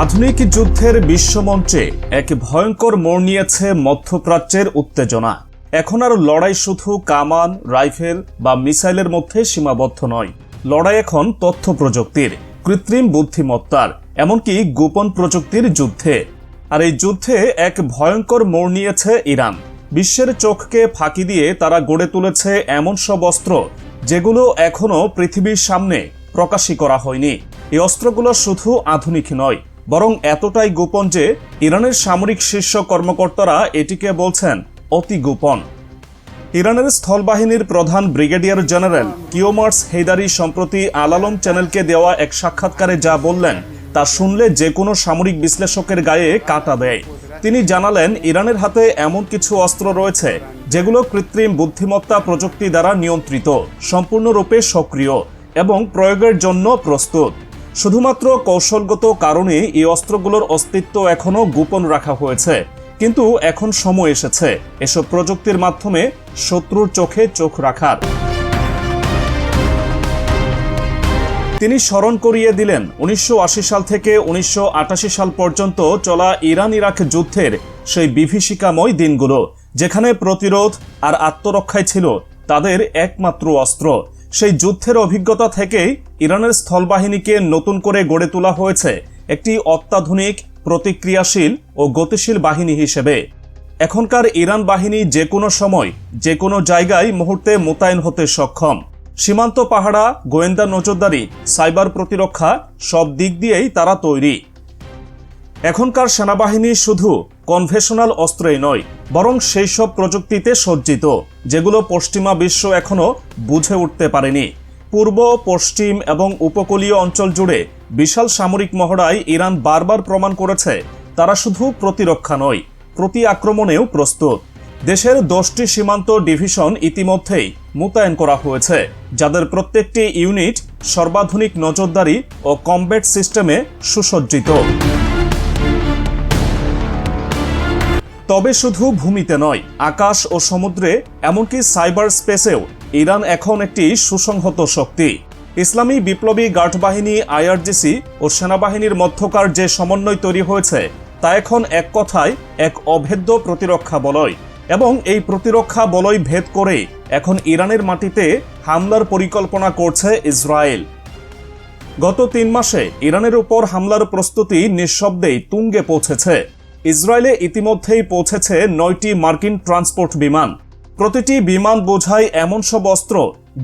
আধুনিক যুদ্ধের বিশ্বমঞ্চে এক ভয়ঙ্কর মোড় নিয়েছে মধ্যপ্রাচ্যের উত্তেজনা। এখন আর লড়াই শুধু কামান, রাইফেল বা মিসাইলের মধ্যে সীমাবদ্ধ নয়। লড়াই এখন তথ্য প্রযুক্তির, কৃত্রিম বুদ্ধিমত্তার, এমনকি গোপন প্রযুক্তির যুদ্ধে। আর এই যুদ্ধে এক ভয়ঙ্কর মোড় নিয়েছে ইরান। বিশ্বের চোখকে ফাঁকি দিয়ে তারা গড়ে তুলেছে এমন সব অস্ত্র, যেগুলো এখনও পৃথিবীর সামনে প্রকাশই করা হয়নি। এই অস্ত্রগুলো শুধু আধুনিক নয় বরং এতটাই গোপন যে ইরানের সামরিক শীর্ষ কর্মকর্তারা এটিকে বলছেন অতি গোপন। ইরানের স্থলবাহিনীর প্রধান ব্রিগেডিয়ার জেনারেল কিওমার্স হেদারি সম্প্রতি আলালম চ্যানেলকে দেওয়া এক সাক্ষাৎকারে যা বললেন, তা শুনলে যে কোনো সামরিক বিশ্লেষকের গায়ে কাটা দেয়। তিনি জানালেন, ইরানের হাতে এমন কিছু অস্ত্র রয়েছে, যেগুলো কৃত্রিম বুদ্ধিমত্তা প্রযুক্তি দ্বারা নিয়ন্ত্রিত, সম্পূর্ণরূপে সক্রিয় এবং প্রয়োগের জন্য প্রস্তুত। শুধুমাত্র কৌশলগত কারণে এই অস্ত্রগুলোর অস্তিত্ব এখনও গোপন রাখা হয়েছে। কিন্তু এখন সময় এসেছে এসব প্রযুক্তির মাধ্যমে শত্রুর চোখে চোখ রাখার। তিনি স্মরণ করিয়ে দিলেন, উনিশশো আশি সাল থেকে উনিশশো আটাশি সাল পর্যন্ত চলা ইরান ইরাক যুদ্ধের সেই বিভীষিকাময় দিনগুলো, যেখানে প্রতিরোধ আর আত্মরক্ষায় ছিল তাদের একমাত্র অস্ত্র। সেই যুদ্ধের অভিজ্ঞতা থেকেই ইরানের স্থলবাহিনীকে নতুন করে গড়ে তোলা হয়েছে একটি অত্যাধুনিক, প্রতিক্রিয়াশীল ও গতিশীল বাহিনী হিসেবে। এখনকার ইরান বাহিনী যে কোনো সময়, যে কোনো জায়গায় মুহূর্তে মোতায়েন হতে সক্ষম। সীমান্ত পাহারা, গোয়েন্দা নজরদারি, সাইবার প্রতিরক্ষা সব দিক দিয়েই তারা তৈরি। এখনকার সেনাবাহিনী শুধু কনভেশনাল অস্ত্রই নয়, বরং সেই সব প্রযুক্তিতে সজ্জিত, যেগুলো পশ্চিমা বিশ্ব এখনও বুঝে উঠতে পারেনি। পূর্ব, পশ্চিম এবং উপকূলীয় অঞ্চল জুড়ে বিশাল সামরিক মহড়ায় ইরান বারবার প্রমাণ করেছে, তারা শুধু প্রতিরক্ষা নয়, প্রতি আক্রমণেও প্রস্তুত। দেশের দশটি সীমান্ত ডিভিশন ইতিমধ্যেই মোতায়েন করা হয়েছে, যাদের প্রত্যেকটি ইউনিট সর্বাধুনিক নজরদারি ও কমব্যাট সিস্টেমে সুসজ্জিত। তবে শুধু ভূমিতে নয়, আকাশ ও সমুদ্রে, এমনকি সাইবার স্পেসেও ইরান এখন একটি সুসংহত শক্তি। ইসলামী বিপ্লবী গার্ড বাহিনী আইআরজিসি ও সেনাবাহিনীর মধ্যকার যে সমন্বয় তৈরি হয়েছে, তা এখন এক কথায় এক অভেদ্য প্রতিরক্ষা বলয়। এবং এই প্রতিরক্ষা বলয় ভেদ করে এখন ইরানের মাটিতে হামলার পরিকল্পনা করছে ইসরায়েল। গত তিন মাসে ইরানের উপর হামলার প্রস্তুতি নিঃশব্দেই তুঙ্গে পৌঁছেছে। ইসরায়েলে ইতিমধ্যেই পৌঁছেছে নয়টি মার্কিন ট্রান্সপোর্ট বিমান। প্রতিটি বিমান বোঝায় এমন সব অস্ত্র,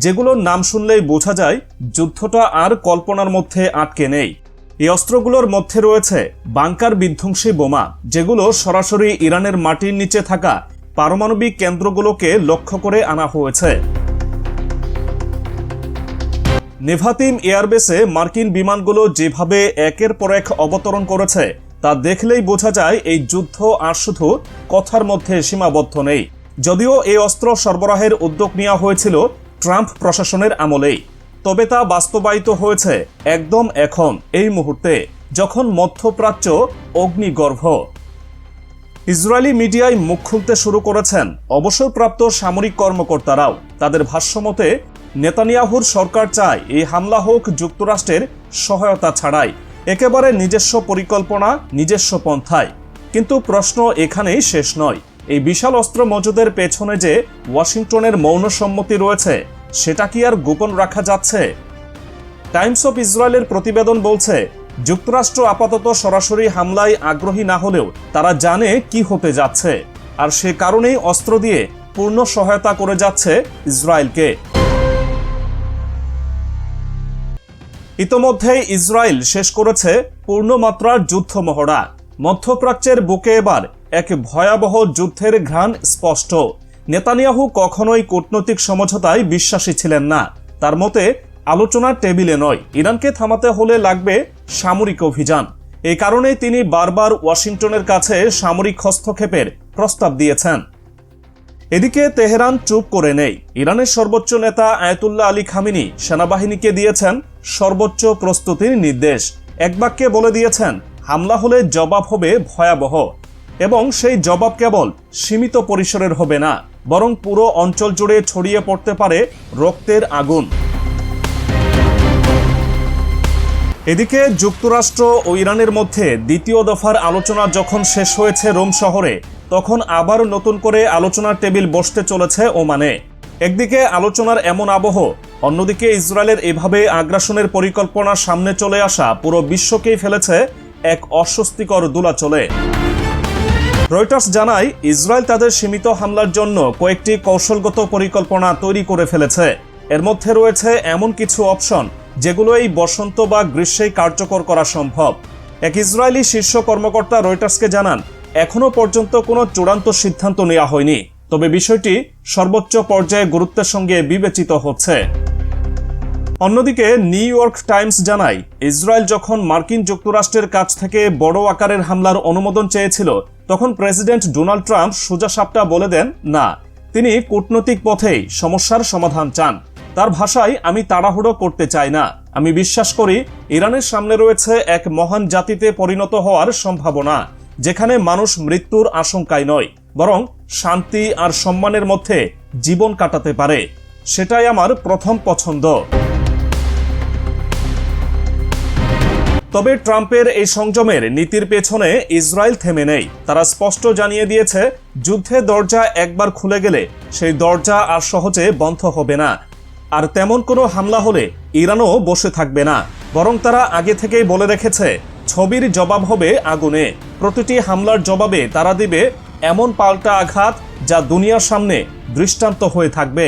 যেগুলোর নাম শুনলেই বোঝা যায় যুদ্ধটা আর কল্পনার মধ্যে আটকে নেই। এই অস্ত্রগুলোর মধ্যে রয়েছে বাংকার বিধ্বংসী বোমা, যেগুলো সরাসরি ইরানের মাটির নিচে থাকা পারমাণবিক কেন্দ্রগুলোকে লক্ষ্য করে আনা হয়েছে। নেভাতিম এয়ারবেসে মার্কিন বিমানগুলো যেভাবে একের পর এক অবতরণ করেছে তা দেখলেই বোঝা যায় এই যুদ্ধ আর শুধু কথার মধ্যে সীমাবদ্ধ নেই। যদিও এই অস্ত্র সরবরাহের উদ্যোগ নেওয়া হয়েছিল ট্রাম্প প্রশাসনের আমলেই। তবে তা বাস্তবায়িত হয়েছে একদম এখন, এই মুহূর্তে, যখন মধ্যপ্রাচ্য অগ্নিগর্ভ। ইসরায়েলি মিডিয়ায় মুখ খুলতে শুরু করেছেন অবসরপ্রাপ্ত সামরিক কর্মকর্তারাও। তাদের ভাষ্যমতে নেতানিয়াহুর সরকার চায় এই হামলা হোক যুক্তরাষ্ট্রের সহায়তা ছাড়াই। একেবারে নিজস্ব পরিকল্পনা, নিজস্ব পন্থায়। কিন্তু প্রশ্ন এখানেই শেষ নয়। এই বিশাল অস্ত্র মজুদের পেছনে যে ওয়াশিংটনের মৌন সম্মতি রয়েছে, সেটা কি আর গোপন রাখা যাচ্ছে? টাইমস অফ ইসরায়েলের প্রতিবেদন বলছে, যুক্তরাষ্ট্র আপাতত সরাসরি হামলায় আগ্রহী না হলেও তারা জানে কি হতে যাচ্ছে। আর সে কারণেই অস্ত্র দিয়ে পূর্ণ সহায়তা করে যাচ্ছে ইসরায়েলকে। ইতোমধ্যে ইসরায়েল শেষ করেছে পূর্ণমাত্রার যুদ্ধ মহড়া মধ্যপ্রাচ্যের বুকে এবার এক ভয়াবহ যুদ্ধের ঘ্রাণ স্পষ্ট। নেতানিয়াহু কখনোই কূটনৈতিক সমঝোতায় বিশ্বাসী ছিলেন না। তার মতে, আলোচনার টেবিলে নয়, ইরানকে থামাতে হলে লাগবে সামরিক অভিযান। এই কারণে তিনি বারবার ওয়াশিংটনের কাছে সামরিক হস্তক্ষেপের প্রস্তাব দিয়েছেন। এদিকে তেহরান চুপ করে নেই। ইরানের সর্বোচ্চ নেতা আয়তুল্লাহ আলী খামিনি সেনাবাহিনীকে দিয়েছেন সর্বোচ্চ প্রস্তুতির নির্দেশ। এক বাক্যে বলে দিয়েছেন, হামলা হলে জবাব হবে ভয়াবহ এবং সেই জবাব কেবল সীমিত পরিসরের হবে না, বরং পুরো অঞ্চল জুড়ে ছড়িয়ে পড়তে পারে রক্তের আগুন। এদিকে যুক্তরাষ্ট্র ও ইরানের মধ্যে দ্বিতীয় দফার আলোচনা যখন শেষ হয়েছে রোম শহরে, তখন আবার নতুন করে আলোচনার টেবিল বসতে চলেছে ওমানে। একদিকে আলোচনার এমন আবহ অন্যদিকে ইসরায়েলের এভাবে আগ্রাসনের পরিকল্পনা সামনে চলে আসা পুরো বিশ্বকেই ফেলেছে এক অস্বস্তিকর দোলাচলে। রয়টার্স জানায়, ইসরায়েল তাদের সীমিত হামলার জন্য কয়েকটি কৌশলগত পরিকল্পনা তৈরি করে ফেলেছে। এর মধ্যে রয়েছে এমন কিছু অপশন যেগুলো এই বসন্ত বা গ্রীষ্মেই কার্যকর করা সম্ভব। এক ইসরায়েলি শীর্ষ কর্মকর্তা রয়টার্সকে জানান এখনও পর্যন্ত কোনো চূড়ান্ত সিদ্ধান্ত নেওয়া হয়নি। তবে বিষয়টি সর্বোচ্চ পর্যায়ে গুরুত্বের সঙ্গে বিবেচিত হচ্ছে। অন্যদিকে, নিউ ইয়র্ক টাইমস জানায়, ইসরায়েল যখন মার্কিন যুক্তরাষ্ট্রের কাছ থেকে বড় আকারের হামলার অনুমোদন চেয়েছিল, তখন প্রেসিডেন্ট ডোনাল্ড ট্রাম্প সোজা সাপটা বলে দেন, না, তিনি কূটনৈতিক পথেই সমস্যার সমাধান চান। তার ভাষায়, আমি তাড়াহুড়ো করতে চাই না। আমি বিশ্বাস করি, ইরানের সামনে রয়েছে এক মহান জাতিতে পরিণত হওয়ার সম্ভাবনা, যেখানে মানুষ মৃত্যুর আশঙ্কায় নয়। বরং শান্তি আর সম্মানের মধ্যে জীবন কাটাতে পারে। সেটাই আমার প্রথম পছন্দ। তবে ট্রাম্পের এই সংযমের নীতির পেছনে ইসরায়েল থেমে নেই। তারা স্পষ্ট জানিয়ে দিয়েছে, যুদ্ধে দরজা একবার খুলে গেলে সেই দরজা আর সহজে বন্ধ হবে না। আর তেমন কোনো হামলা হলে ইরানও বসে থাকবে না। বরং তারা আগে থেকেই বলে রেখেছে, ছবির জবাব হবে আগুনে। প্রতিটি হামলার জবাবে তারা দিবে এমন পাল্টা আঘাত যা দুনিয়ার সামনে দৃষ্টান্ত হয়ে থাকবে।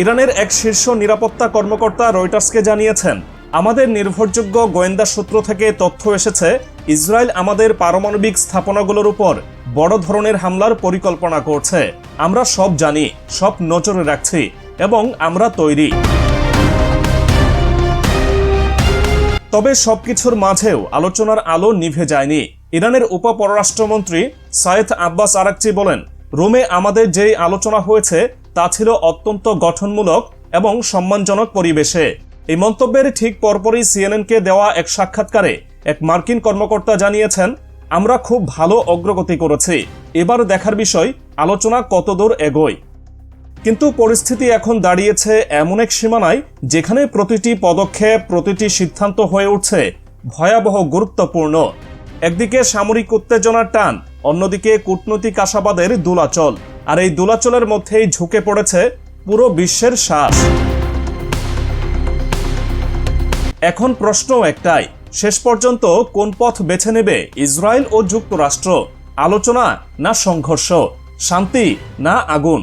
ইরানের এক শীর্ষ নিরাপত্তা কর্মকর্তা রয়টার্সকে জানিয়েছেন, আমাদের নির্ভরযোগ্য গোয়েন্দা সূত্র থেকে তথ্য এসেছে, ইসরায়েল আমাদের পারমাণবিক স্থাপনাগুলোর উপর বড় ধরনের হামলার পরিকল্পনা করছে। আমরা সব জানি, সব নজরে রাখছি এবং আমরা তৈরি। তবে সবকিছুর মাঝেও আলোচনার আলো নিভে যায়নি। ইরানের উপপররাষ্ট্রমন্ত্রী সায়েদ আব্বাস আরাকচি বলেন, রোমে আমাদের যেই আলোচনা হয়েছে তা ছিল অত্যন্ত গঠনমূলক এবং সম্মানজনক পরিবেশে। এই মন্তব্যের ঠিক পরপরই সিএনএনকে দেওয়া এক সাক্ষাৎকারে এক মার্কিন কর্মকর্তা জানিয়েছেন, আমরা খুব ভালো অগ্রগতি করেছি। এবার দেখার বিষয়, আলোচনা কতদূর এগোয়? কিন্তু পরিস্থিতি এখন দাঁড়িয়েছে এমন এক সীমানায় যেখানে প্রতিটি পদক্ষেপ, প্রতিটি সিদ্ধান্ত হয়ে উঠছে ভয়াবহ গুরুত্বপূর্ণ। একদিকে সামরিক উত্তেজনার টান, অন্যদিকে কূটনৈতিক আশাবাদের দোলাচল। আর এই দোলাচলের মধ্যেই ঝুঁকে পড়েছে পুরো বিশ্বের শ্বাস এখন প্রশ্ন একটাই, শেষ পর্যন্ত কোন পথ বেছে নেবে ইসরায়েল ও যুক্তরাষ্ট্র? আলোচনা না সংঘর্ষ? শান্তি না আগুন?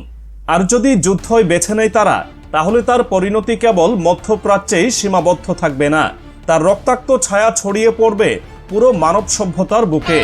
আর যদি যুদ্ধই বেছে নেয় তারা, তাহলে তার পরিণতি কেবল মধ্যপ্রাচ্যেই সীমাবদ্ধ থাকবে না। তার রক্তাক্ত ছায়া ছড়িয়ে পড়বে পুরো মানব সভ্যতার বুকে।